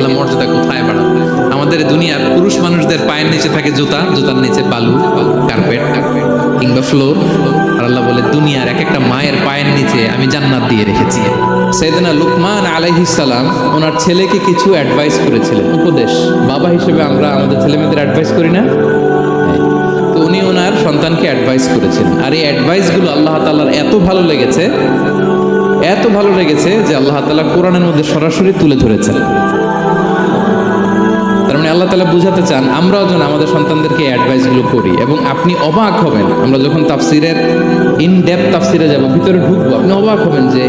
আল্লাহ মর্যাদা কোথায় বাড়াবে আমাদের দুনিয়ার পুরুষ মানুষদের পায়ের নিচে থাকে জুতা, জুতার নিচে বালু, কার্পেট, কিংবা ফ্লোর। আর আল্লাহ বলে, দুনিয়ার এক একটা মায়ের পায়ের নিচে আমি জান্নাত দিয়ে রেখেছি। সেদিনা লুকমান আলাইহিসালাম ওনার ছেলেকে কিছু অ্যাডভাইস করেছিলেন। উপদেশ, বাবা হিসেবে আমরা আমাদের ছেলেমেয়েদের অ্যাডভাইস করি না? তো উনি ওনার সন্তানকে অ্যাডভাইস করেছিলেন আর এই অ্যাডভাইসগুলো আল্লাহ তাল্লাহার এত ভালো লেগেছে, এত ভালো লেগেছে যে আল্লাহ তাআলা কোরআনের মধ্যে সরাসরি তুলে ধরেছেন। তালা বুঝাতে চান, আমরাও যেন আমাদের সন্তানদেরকে অ্যাডভাইসগুলো করি এবং আপনি অবাক হবেন, আমরা যখন তাফসিরের ইন ডেপ তাফসিরে যাব, ভিতরে ঢুকবো, আপনি অবাক হবেন যে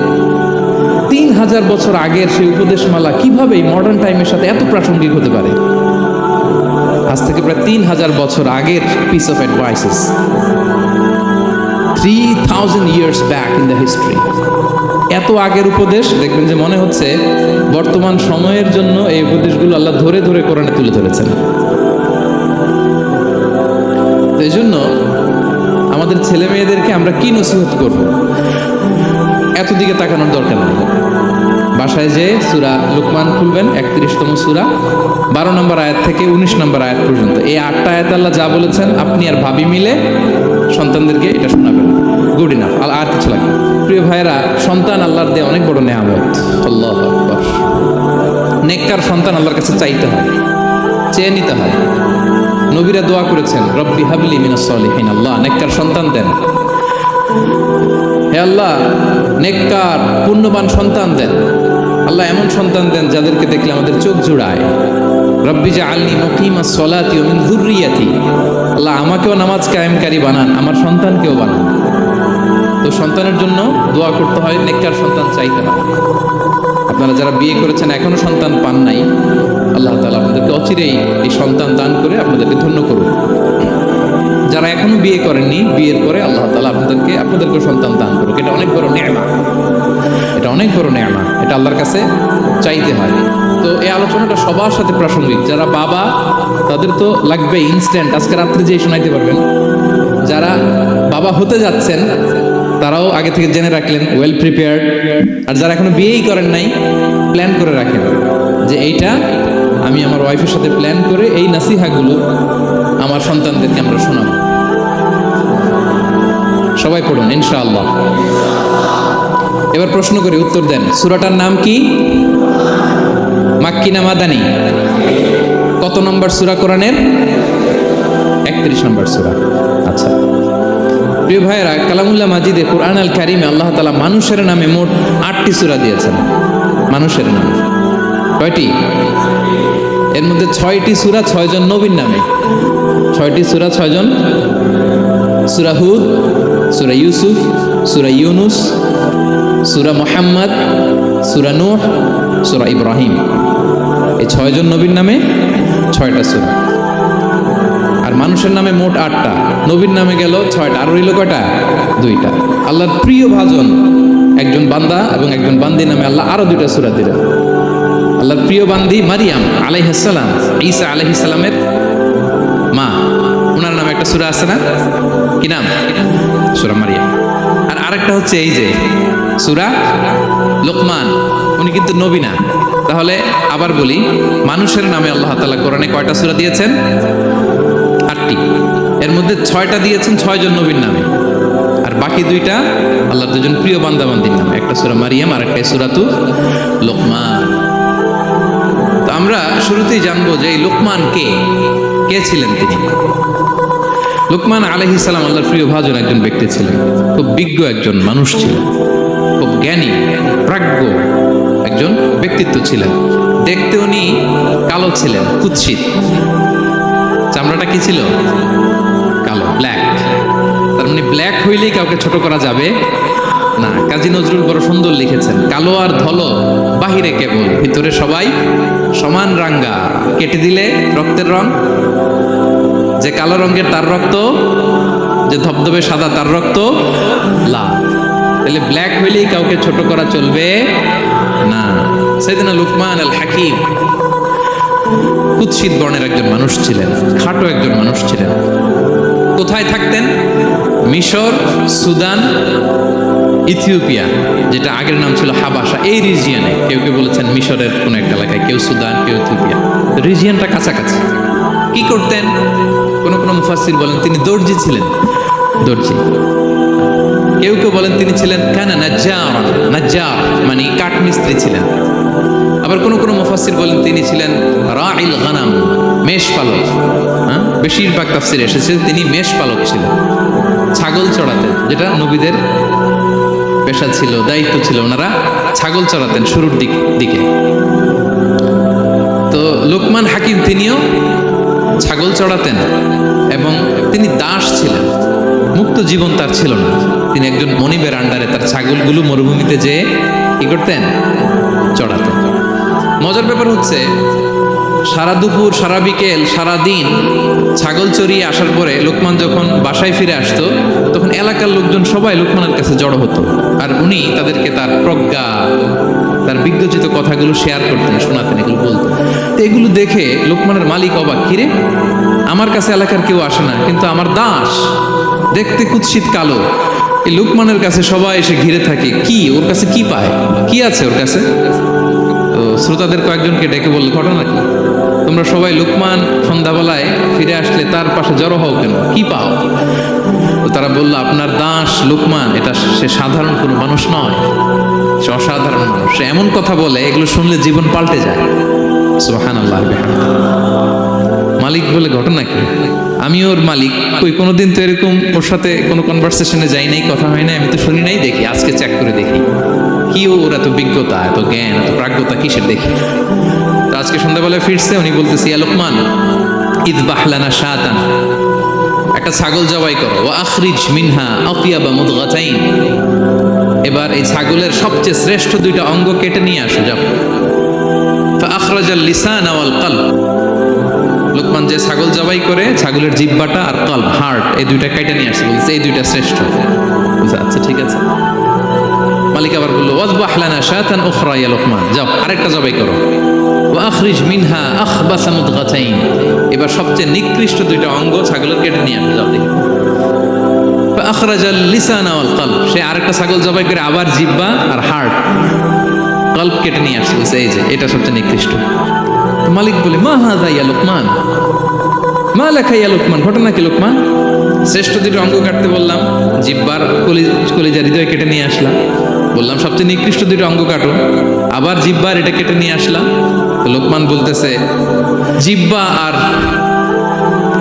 তিন হাজার বছর আগের সেই উপদেশমালা কীভাবে মডার্ন টাইমের সাথে এত প্রাসঙ্গিক হতে পারে? আজ থেকে প্রায় তিন হাজার বছর আগের piece of advices three thousand years back in the history এত আগের উপদেশ, দেখবেন যে মনে হচ্ছে বর্তমান সময়ের জন্য এই উপদেশগুলো আল্লাহ ধরে ধরে কোরআনে তুলে ধরেছেন। এই জন্য আমাদের ছেলে মেয়েদেরকে আমরা কি নসিহত করব? এত দিকে তাকানোর দরকার নেই। বাসায় যে সুরা লুকমান খুলবেন, একত্রিশতম সুরা, বারো নম্বর আয়াত থেকে উনিশ নম্বর আয়াত পর্যন্ত। এই আটটা আয়াত আল্লাহ যা বলেছেন, আপনি আর ভাবি মিলে সন্তানদেরকে এটা শোনাবেন। গুড ইনাফ আর কিছু লাগবে। প্রিয় ভাইয়েরা, সন্তান আল্লাহর দিয়ে অনেক বড় নেয়ামত। আল্লাহ নেককার সন্তান আল্লাহর কাছে চাইতে হয়, চেয়ে নিতে হয়। নবীরা দোয়া করেছেন, রব্বি হাবলি মিনাস সলিহিন। আল্লাহ, নেককার সন্তান দেন। হে আল্লাহ, নেককার, পুণ্যবান সন্তান দেন। আল্লাহ এমন সন্তান দেন যাদেরকে দেখলে আমাদের চোখ জুড়ায়। রব্বি জা আলনি মকিমা সলাতি ও মিন যুররিয়াতি। আল্লাহ আমাকেও নামাজ কায়েমকারী বানান, আমার সন্তানকেও বানান। তো সন্তানের জন্য দোয়া করতে হয়, নেককার সন্তান চাইতে হয়। আপনারা যারা বিয়ে করেছেন এখনও সন্তান পান নাই, আল্লাহ তালা আপনাদেরকে অচিরেই এই সন্তান দান করে আপনাদেরকে ধন্য করুন যারা এখনও বিয়ে করেননি, বিয়ের পরে আল্লাহ তালা আপনাদেরকে আপনাদেরকে সন্তান দান করুক। এটা অনেক বড় নেয়ামা এটা অনেক বড় নেয়ামা এটা আল্লাহর কাছে চাইতে হয়। তো এই আলোচনাটা সবার সাথে প্রাসঙ্গিক। যারা বাবা, তাদের তো লাগবে ইনস্ট্যান্ট আজকে রাত্রে যেয়ে শোনাইতে পারবেন। যারা বাবা হতে যাচ্ছেন তারাও আগে থেকে জেনে রাখলেন ওয়েল প্রিপেয়ার্ড আর যারা এখনও বিয়েই করেন নাই প্ল্যান করে রাখেন যে এইটা আমি আমার ওয়াইফের সাথে প্ল্যান করে এই নাসিহাগুলো আমার সন্তানদেরকে আমরা শোনাবো। সবাই পড়ুন, ইনশাআল্লাহ। এবার প্রশ্ন করি, উত্তর দেন। সুরাটার নাম কি? মাক্কি না মাদানি? কত নম্বর সুরা কোরআনের? একত্রিশ নম্বর সুরা। আচ্ছা। প্রিয় ভাইয়েরা, কালামুল্লাহ মাজিদে কোরআন আল কারিমে আল্লাহ তালা মানুষের নামে মোট আটটি সুরা দিয়েছেন। মানুষের নামে। কয়টি? এর মধ্যে ছয়টি সুরা ছয়জন নবীর নামে। ছয়টি সুরা ছয়জন? সুরা হুদ, সুরা ইউসুফ, সুরা ইউনুস, সুরা মোহাম্মদ, সুরা নূহ, সুরা ইব্রাহিম। এই ছয়জন নবীর নামে ছয়টা সুরা। আর মানুষের নামে মোট আটটা। নবীর নামে গেল ছয়টা। আর রইল কয়টা? দুইটা। আল্লাহর প্রিয় ভাজন একজন বান্দা এবং একজন বান্দি নামে আল্লাহ আরও দুইটা সুরা দিলেন। আল্লাহর প্রিয় বান্দি মারিয়াম আলাইহাসালাম ঈসা আলাইহিসালামের মা। ওনার নামে একটা সুরা আছে না? কি নাম? সুরা মারিয়াম। আর আরেকটা হচ্ছে এই যে সুরা লোকমান। উনি কিন্তু নবী না। তাহলে আবার বলি, মানুষের নামে আল্লাহ তাআলা কোরআনে কয়টা সুরা দিয়েছেন? আটটি এর মধ্যে ছয়টা দিয়েছেন ছয়জন নবীর নামে। আর বাকি দুইটা আল্লাহর দুজন প্রিয় বান্দাবান্দির নামে। একটা সুরা মারিয়াম আর একটা সুরাতু লোকমান। তো আমরা শুরুতেই জানব যে এই লোকমান কে? কে ছিলেন তিনি? লোকমান আলহি সালাম আল্লাহর প্রিয় ভাজন একজন ব্যক্তি ছিলেন। খুব বিজ্ঞ একজন মানুষ ছিলেন। খুব জ্ঞানী, প্রাজ্ঞ একজন ব্যক্তিত্ব ছিলেন। দেখতে উনি কালো ছিলেন, কুৎসিত। চামড়াটা কি ছিল? কালো ব্ল্যাক তার মানে ব্ল্যাক হইলেই কাউকে ছোট করা যাবে না। কাজী নজরুল বড় সুন্দর লিখেছেন, কালো আর ধলো, বাহিরে কেবল, ভিতরে সবাই সমান রাঙ্গা। কেটে দিলে রক্তের রং, যে কালো রঙের তার রক্ত, যে ধবধবে সাদা তার রক্ত, লাল। তাহলে ব্ল্যাক হইলেই কাউকে ছোট করা চলবে না। সেদিন লুকমান আল হাকিম কুৎসিত বর্ণের একজন মানুষ ছিলেন, খাটো একজন মানুষ ছিলেন। কোথায় থাকতেন? মিশর, সুদান, ইথিওপিয়া, যেটা আগের নাম ছিল হাবাসা। এই রিজিয়নে কেউ কেউ বলেছেন মিশরের কোন একটা এলাকায়, কেউ সুদান, কেউ ইথিওপিয়া। রিজিয়নটা কাছাকাছি। কি করতেন? কোন কোন মুফাসির বলেন, তিনি দর্জি ছিলেন। দর্জি। কেউ কেউ বলেন তিনি ছিলেন কেন নাজ্জার নাজ্জার মানে কাঠ মিস্ত্রি ছিলেন। আবার কোন কোন মুফাসির বলেন, তিনি ছিলেন রাইল গানাম, মেষ পালক। হ্যাঁ? বেশিরভাগ তাফসির এসেছে, তিনি মেষ পালক ছিলেন। ছাগল চড়াতেন, যেটা নবীদের পেশা ছিল, দায়িত্ব ছিল, ওনারা ছাগল চড়াতেন শুরুর দিক, দিকে। তো লোকমান হাকিম তিনিও ছাগল চড়াতেন এবং তিনি দাস ছিলেন। মুক্ত জীবন তার ছিল না। তিনি একজন মনিবের আন্ডারে তার ছাগলগুলো মরুভূমিতে যেয়ে কি করতেন? চড়াতেন। মজার ব্যাপার হচ্ছে, সারা দুপুর, সারা বিকেল, সারা দিন ছাগল চড়িয়ে আসার পরে লোকমান যখন বাসায় ফিরে আসতো, তখন এলাকার লোকজন সবাই লোকমানের কাছে জড়ো হতো। আর উনি তাদেরকে তার প্রজ্ঞা, তার বিজ্ঞচিত কথাগুলো শেয়ার করতেন, শোনাতেন, এগুলো বলতেন। তো এগুলো দেখে লোকমানের মালিক অবাক কিরে আমার কাছে এলাকার কেউ আসে না, কিন্তু আমার দাস দেখতে কুৎসিত কালো। এই লোকমানের কাছে সবাই এসে ঘিরে থাকে, কি? ওর কাছে কি পায়? কি আছে ওর কাছে? শ্রোতাদের কয়েকজনকে ডেকে বলল, ঘটনা কি? তোমরা সবাই লোকমান সন্ধ্যাবেলায় ফিরে আসলে তার পাশে জড়ো হও কেন? কি পাও? তো তারা বলল, আপনার দাস লোকমান, এটা সে সাধারণ কোনো মানুষ নয়। সে অসাধারণ মানুষ। সে এমন কথা বলে, এগুলো শুনলে জীবন পাল্টে যায়। সুবাহান আল্লাহ মালিক বলে, ঘটনা কি? আমি ওর মালিক। ওই কোনোদিন তো এরকম ওর সাথে কোনো কনভারসেশনে যাই নাই, কথা হয় নাই, আমি তো শুনি নাই, দেখি। আজকে চেক করে দেখি। কি ওর এত বিজ্ঞতা, এত জ্ঞান, এত প্রাজ্ঞতা কিসের দেখি? তো আজকে সন্ধ্যাবেলায় ফিরছে, উনি বলতেছি আলোকমান ঈদ বাহলানা শাহাতান একটা ছাগল জবাই করো ও আখরিজ মিনহা আফিয়া বা মুদগাতাইন। এবার এই ছাগলের সবচেয়ে শ্রেষ্ঠ দুইটা অঙ্গ কেটে নিয়ে আসো, যাও। আখরাজাল লিসান আওয়াল কলব। লোকমান যে ছাগল জবাই করে, ছাগলের জিব্বাটা আর কল হার্ট, এই দুইটা কেটে নিয়ে আসছে বলছে এই দুইটা শ্রেষ্ঠ। আচ্ছা ঠিক আছে। মালিক আবার বলল, ওয়াজবাহ লানা শাতান উখরা, ইয়া লোকমান। যাও, আরেকটা জবাই করো। ওয়া আখরিজ মিনহা আখবাসা মুদগাতাইন। এবার সবচেয়ে নিকৃষ্ট দুইটা অঙ্গ ছাগলের কেটে নিয়ে আসো যাও দেখি। আখরাজাল লিসান ওয়াল কলব। সে আরেকটা ছাগল জবাই করে আবার জিব্বা আর হার্ট কল্প কেটে নিয়ে আসছে, বলছে, এই যে, এটা সবচেয়ে নিকৃষ্ট। মালিক বলে, মা হাদা, ইয়া লোকমান? মা লেখা ইয়া লোকমান? ঘটনা কি, লোকমান? শ্রেষ্ঠ দুটো অঙ্গ কাটতে বললাম, জিব্বার কলি কলিজা হৃদয় কেটে নিয়ে আসলাম। বললাম, সবচেয়ে নিকৃষ্ট দুটো অঙ্গ কাটো। আবার জিব্বার এটা কেটে নিয়ে আসলাম। লোকমান বলতেছে জিব্বা আর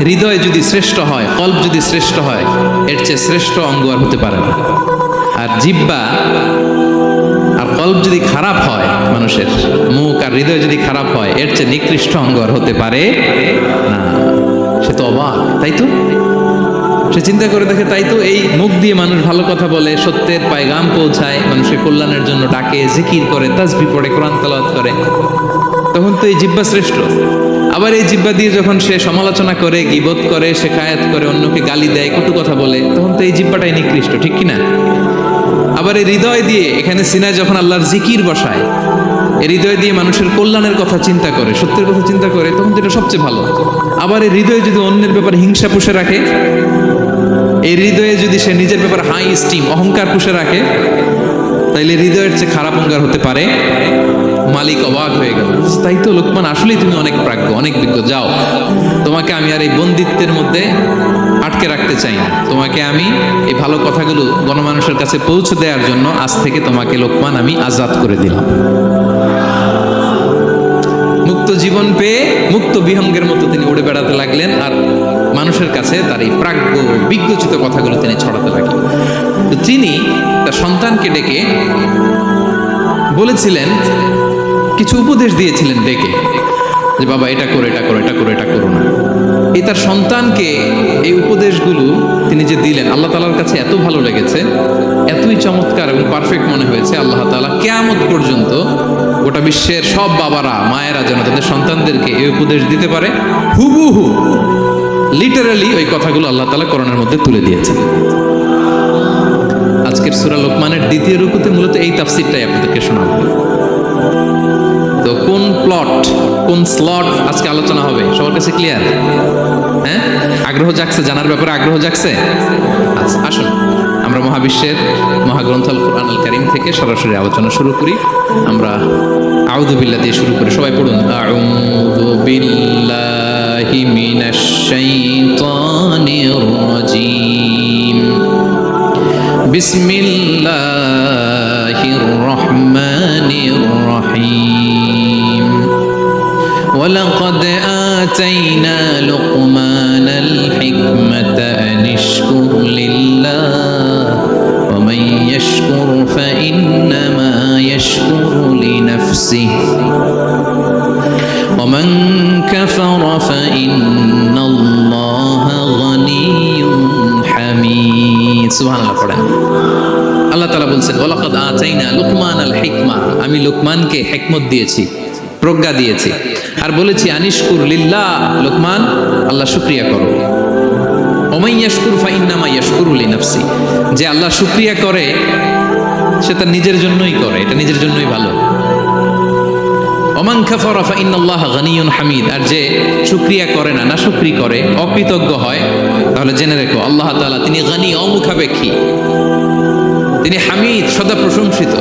হৃদয় যদি শ্রেষ্ঠ হয়, কল্প যদি শ্রেষ্ঠ হয়, এর চেয়ে শ্রেষ্ঠ অঙ্গ আর হতে পারে না। আর জিব্বা আর কল্প যদি খারাপ হয় মানুষের, মুখ আর হৃদয় যদি খারাপ হয়, এর চেয়ে নিকৃষ্ট অঙ্গ আর হতে পারে না। সে তো অবাক, তাই তো? সে চিন্তা করে দেখে, তাই তো এই মুখ দিয়ে মানুষ ভালো কথা বলে, সত্যের পায়গাম পৌঁছায় মানুষের কল্যাণের জন্য ডাকে, জিকির করে তাজবি পড়ে, কোরআন তালাওয়াত করে। তখন তো এই জিব্বা শ্রেষ্ঠ। আবার এই জিব্বা দিয়ে যখন সে সমালোচনা করে, গিবত করে, সে শেখায়াত করে, অন্যকে গালি দেয়, কটু কথা বলে, তখন তো এই জিব্বাটাই নিকৃষ্ট, ঠিক কি না আবার এই হৃদয় দিয়ে, এখানে সিনায় যখন আল্লাহর জিকির বসায়, এই হৃদয় দিয়ে মানুষের কল্যাণের কথা চিন্তা করে, সত্যের কথা চিন্তা করে, তখন তো এটা সবচেয়ে ভালো। আবার এই হৃদয় যদি অন্যের ব্যাপারে হিংসা পুষে রাখে এই হৃদয়ে যদি সে নিজের ব্যাপারে হাই স্টিম অহংকার পুষে রাখে, তাইলে হৃদয়ের চেয়ে খারাপ অহংকার হতে পারে। মালিক অবাক হয়ে গেল। তাই তো লোকমান, আসলেই তুমি অনেক প্রাজ্ঞ, অনেক বিজ্ঞ, যাও। তোমাকে আমি আর এই বন্দিত্বের মধ্যে আটকে রাখতে চাই না। তোমাকে আমি এই ভালো কথাগুলো গণমানুষের কাছে পৌঁছে দেওয়ার জন্য আজ থেকে তোমাকে লোকমান, আমি আজাদ করে দিলাম। মুক্ত জীবন পেয়ে মুক্ত বিহঙ্গের মতো তিনি উড়ে বেড়াতে লাগলেন আর মানুষের কাছে তার এই প্রাজ্ঞ, বিজ্ঞচিত কথাগুলো তিনি ছড়াতে লাগলেন তো তিনি তার সন্তানকে ডেকে বলেছিলেন, কিছু উপদেশ দিয়েছিলেন ডেকে, যে বাবা, এটা করো এটা করো এটা করো এটা করো না। এই তার সন্তানকে এই উপদেশগুলো তিনি যে দিলেন, আল্লাহ তালার কাছে এত ভালো লেগেছে, এতই চমৎকার এবং পারফেক্ট মনে হয়েছে আল্লাহ তালা কেয়ামত পর্যন্ত গোটা বিশ্বের সব বাবারা, মায়েরা যেন তাদের সন্তানদেরকে এই উপদেশ দিতে পারে। হুবুহু লিটারালি ওই কথাগুলো আল্লাহ তালা করোনার মধ্যে তুলে দিয়েছেন। আজকের সুরা লোকমানের দ্বিতীয় রূপতে মূলত এই তাফসিরটাই আপনাদেরকে শোনাবো। তো কোন প্লট কোন স্লট আজকে আলোচনা হবে? সবার কাছে ক্লিয়ার হ্যাঁ? আগ্রহ জাগছে? জানার ব্যাপারে আগ্রহ জাগছে? আচ্ছা আসুন। আমরা মহাবিশ্বের মহাগ্রন্থ আল কোরআন কারিম থেকে সরাসরি আলোচনা শুরু করি। আমরা আউযু বিল্লাহ দিয়ে শুরু করি। সবাই পড়ুন। الله من الشيطان الرجيم. بسم الله الرحمن الرحيم. ولقد آتينا لقمان লুকমানকে হেকমত দিয়েছি, প্রজ্ঞা দিয়েছি। আর বলেছি, আনিশকুর লিল্লাহ, লোকমান, আল্লাহ শুক্রিয়া করো। যে আল্লাহ করে, সে তার নিজের জন্যই করে, এটা নিজের জন্যই ভালো। আর যে করে না না শুক্রি করে, অকৃতজ্ঞ হয়, তাহলে জেনে রেখো, আল্লাহ তাআলা তিনি গানি অমুখাপেক্ষী। তিনি হামিদ, সদা প্রশংসিত।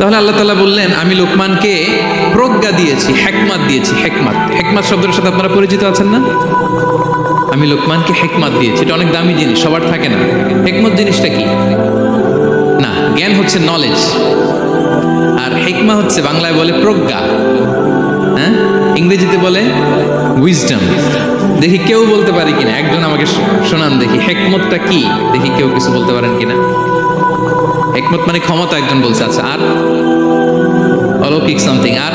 তাহলে আল্লাহ তালা বললেন, আমি লোকমানকে প্রজ্ঞা দিয়েছি, হেকমাত দিয়েছি, হেকমাত। হেকমাত শব্দের সাথে আপনারা পরিচিত আছেন না? আমি লোকমানকে হেকমাত দিয়েছি। এটা অনেক দামি জিনিস, সবার থাকে না। হেকমত জিনিসটা কি? না, জ্ঞান হচ্ছে নলেজ আর হেকমা হচ্ছে বাংলায় বলে প্রজ্ঞা। হ্যাঁ? ইংরেজিতে বলে উইজডম দেখি কেউ বলতে পারে কিনা? একজন আমাকে শোনান দেখি, হেকমতটা কি? দেখি কেউ কিছু বলতে পারেন কিনা। একমত মানে ক্ষমতা একজন বলছে। আচ্ছা আর? অলৌকিক সামথিং আর?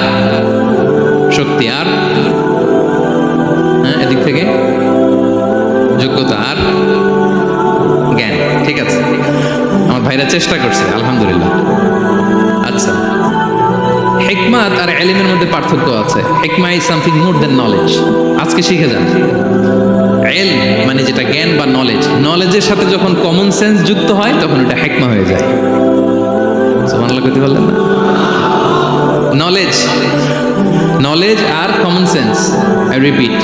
শক্তি, আর? হ্যাঁ এদিক থেকে? যোগ্যতা, আর? জ্ঞান, ঠিক আছে। আমার ভাইরা চেষ্টা করছে, আলহামদুলিল্লাহ। আচ্ছা। হেকমাত আর এলিমের মধ্যে পার্থক্য আছে। হেকমা is something more than knowledge আজকে শিখে যান। এল মানে যেটা জ্ঞান বা নলেজ নলেজের সাথে যখন কমন সেন্স যুক্ত হয়, তখন এটা হ্যাকমা হয়ে যায়। সুবহানাল্লাহ না? Knowledge knowledge R common sense I repeat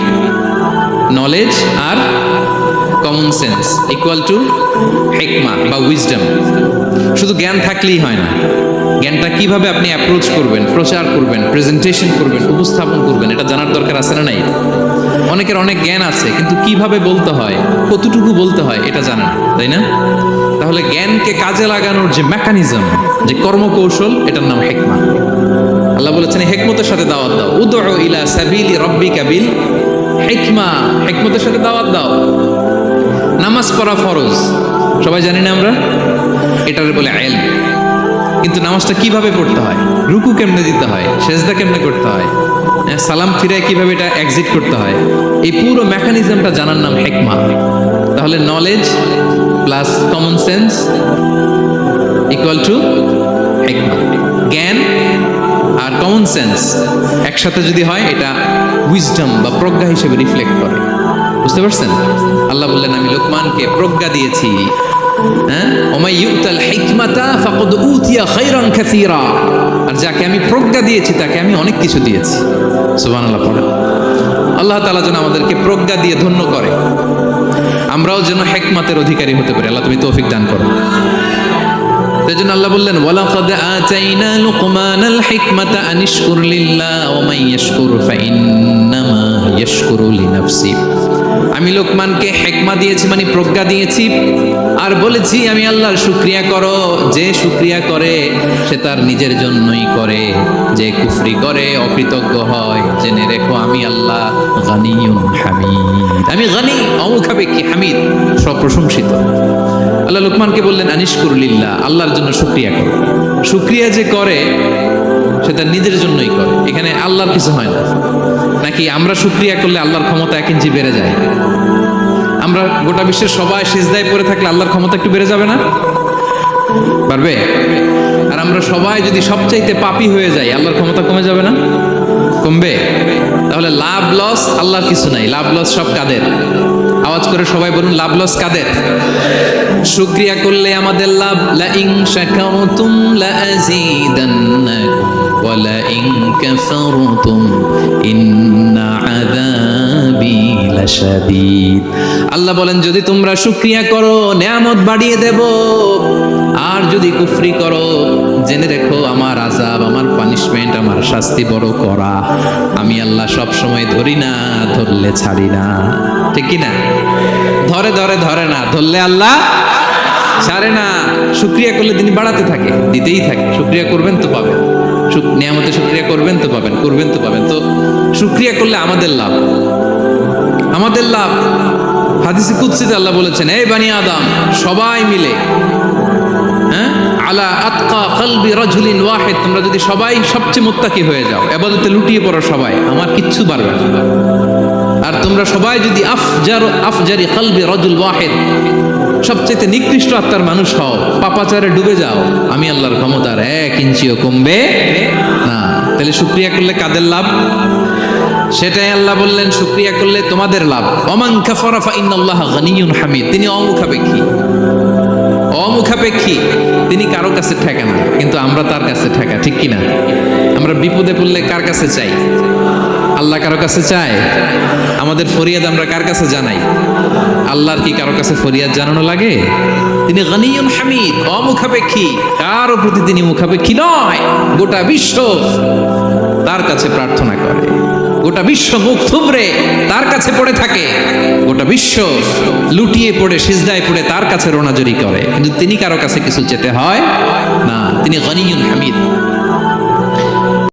knowledge R common sense equal to হেকমা বা উইজডম শুধু জ্ঞান থাকলেই হয় না। জ্ঞানটা কীভাবে আপনি অ্যাপ্রোচ করবেন, প্রচার করবেন প্রেজেন্টেশন করবেন, উপস্থাপন করবেন, এটা জানার দরকার আছে না নাই? অনেকের অনেক জ্ঞান আছে কিন্তু কীভাবে বলতে হয় কতটুকু বলতে হয় এটা জানে না তাই না? তাহলে জ্ঞানকে কাজে লাগানোর যে মেকানিজম যে কর্মকৌশল এটার নাম হেকমা। আল্লাহ বলেছেন হেকমতের সাথে দাওয়াত দাও। উদউ ইলা সাবিলি রব্বিকা বিল হেকমা। হেকমতের সাথে দাওয়াত দাও। নামাজ পড়া ফরজ। সবাই জানি না আমরা? এটার বলে আইল। কিন্তু নামাজটা কীভাবে পড়তে হয়? রুকু কেমনে দিতে হয়? সেজদা কেমনে করতে হ্যাঁ, সালাম ফিরায় কীভাবে এটা এক্সিট করতে হয়? এই পুরো মেকানিজমটা জানার নাম হেকমা তাহলে knowledge plus common sense equal to হেকমা জ্ঞান আর কমন সেন্স একসাথে যদি হয়, এটা উইজডম বা প্রজ্ঞা হিসেবে রিফ্লেক্ট করে। বুঝতে পারছেন? আল্লাহ বললেন, আমি লোকমানকে প্রজ্ঞা দিয়েছি। হ্যাঁ? ওমাই ইউতাল হিকমাতা ফাকাদ উতিয়া খায়রান কাসীরা। যাকে আমি প্রজ্ঞা দিয়েছি, তাকে আমি অনেক কিছু দিয়েছি। সুবহানাল্লাহ, পড়েন। আল্লাহ তালা যেন আমাদেরকে প্রজ্ঞা দিয়ে ধন্য করে। আমরাও যেন হেকমাতের অধিকারী হতে পারি। আল্লাহ তুমি তৌফিক দান করো। তাই জন্য আল্লাহ বললেন, ওয়ালাকাদ আতাইনা লুকমানাল হিকমাতা আনিশকুর লিল্লাহ ওয়া মান ইয়াশকুর ফাইন্নামা ইয়াশকুরু লিনাফসি। আমি লোকমানকে হেকমা দিয়েছি মানে প্রজ্ঞা দিয়েছি। আর বলেছি, আমি আল্লাহর শুক্রিয়া করো। যে শুক্রিয়া করে, সে তার নিজের জন্যই করে। যে কুফরি করে, অকৃতজ্ঞ হয়। জেনে রেখো, আমি আল্লাহ হামিদ। আমি গানি, অমুখাপেক্ষী হামিদ সপ্রশংসিত আল্লাহ লোকমানকে বললেন আনিশকুরুলিল্লাহ আল্লাহর জন্য শুক্রিয়া করো। শুক্রিয়া যে করে, সে তার নিজের জন্যই করে। এখানে আল্লাহর কিছু হয় না। নাকি আমরা শুক্রিয়া করলে আল্লাহর ক্ষমতা এক ইঞ্চি বেড়ে যায়? আমরা গোটা বিশ্বের সবাই সেজদায় পড়ে থাকলে আল্লাহর ক্ষমতা একটু বেড়ে যাবে না? পারবে? আর আমরা সবাই যদি সবচাইতে পাপি হয়ে যাই, আল্লাহর ক্ষমতা কমে যাবে না? কমবে? তাহলে লাভ, লস আল্লাহর কিছু নাই। লাভ, লস সব কাদের? আওয়াজ করে সবাই বলুন, লাভ, লস কাদের? শুক্রিয়া করলে আমাদের লাভ। লা ইন শাকারতুম লা আযীদান্নাকুম। কাফারতুম ইন্না আযাবি আযাবি লাশাদীদ আল্লাহ বলেন, যদি তোমরা শুকরিয়া করো, নেয়ামত বাড়িয়ে দেব। আর যদি কুফরি করো, জেনে রেখো, আমার আজাব আমার পানিশমেন্ট আমার শাস্তি বড় করা। আমি আল্লাহ সব সময় ধরি না, ধরলে ছাড়ি না। ঠিক কি না ধরে ধরে ধরে না, ধরলে আল্লাহ ছাড়ে না। শুক্রিয়া করলে তিনি বাড়াতে থাকে, দিতেই থাকে। শুক্রিয়া করবেন তো পাবেন। শুক- নিয়ামতে শুক্রিয়া করবেন তো পাবেন, করবেন তো পাবেন। তো শুক্রিয়া করলে আমাদের লাভ। আমাদের লাভ। হাদিসে কুৎসিতে আল্লাহ বলেছেন এই বানি আদম, সবাই মিলে হ্যাঁ আলা আতকা কলবি রাজুলিন ওয়াহিদ, তোমরা যদি সবাই সবচেয়ে মুত্তাকি হয়ে যাও, এবাদতে লুটিয়ে পড়ো সবাই, আমার কিচ্ছু পারবে না। আর তোমরা সবাই যদি আফজার, আফজারি কলবি রাজুল ওয়াহিদ সবচেয়ে নিকৃষ্ট আত্মার মানুষ হও। পাপাচারে ডুবে যাও। আমি আল্লাহর ক্ষমতার এক ইঞ্চিও কমবে না। তাহলে শুক্রিয়া করলে কাদের লাভ? সেটাই আল্লাহ বললেন, শুক্রিয়া করলে তোমাদের লাভ। অমান কাফারা ফা ইন্নাল্লাহ গনিয়ুন হামিদ। তিনি অমুখাপেক্ষী। অমুখাপেক্ষী। তিনি কারও কাছে ঠেকা না। কিন্তু আমরা তার কাছে ঠেকা, ঠিক কিনা? আমরা বিপদে পড়লে কার কাছে চাই? আল্লাহ কারও কাছে চায়? আমাদের ফরিয়াদ আমরা কার কাছে জানাই? আল্লাহর কি কারও কাছে ফরিয়াদ জানানো লাগে? তিনি গনিয়ুন হামিদ, অমুখাপেক্ষী। কারও প্রতি তিনি মুখাপেক্ষী নয়? গোটা বিশ্ব তার কাছে প্রার্থনা করে। গোটা বিশ্ব মুখ থুবড়ে তার কাছে পড়ে থাকে। গোটা বিশ্ব লুটিয়ে পড়ে, সিজদায় পড়ে তার কাছে রোনাজরি করে। কিন্তু তিনি কারও কাছে কিছু যেতে হয় না। তিনি গনিয়ন হামিদ।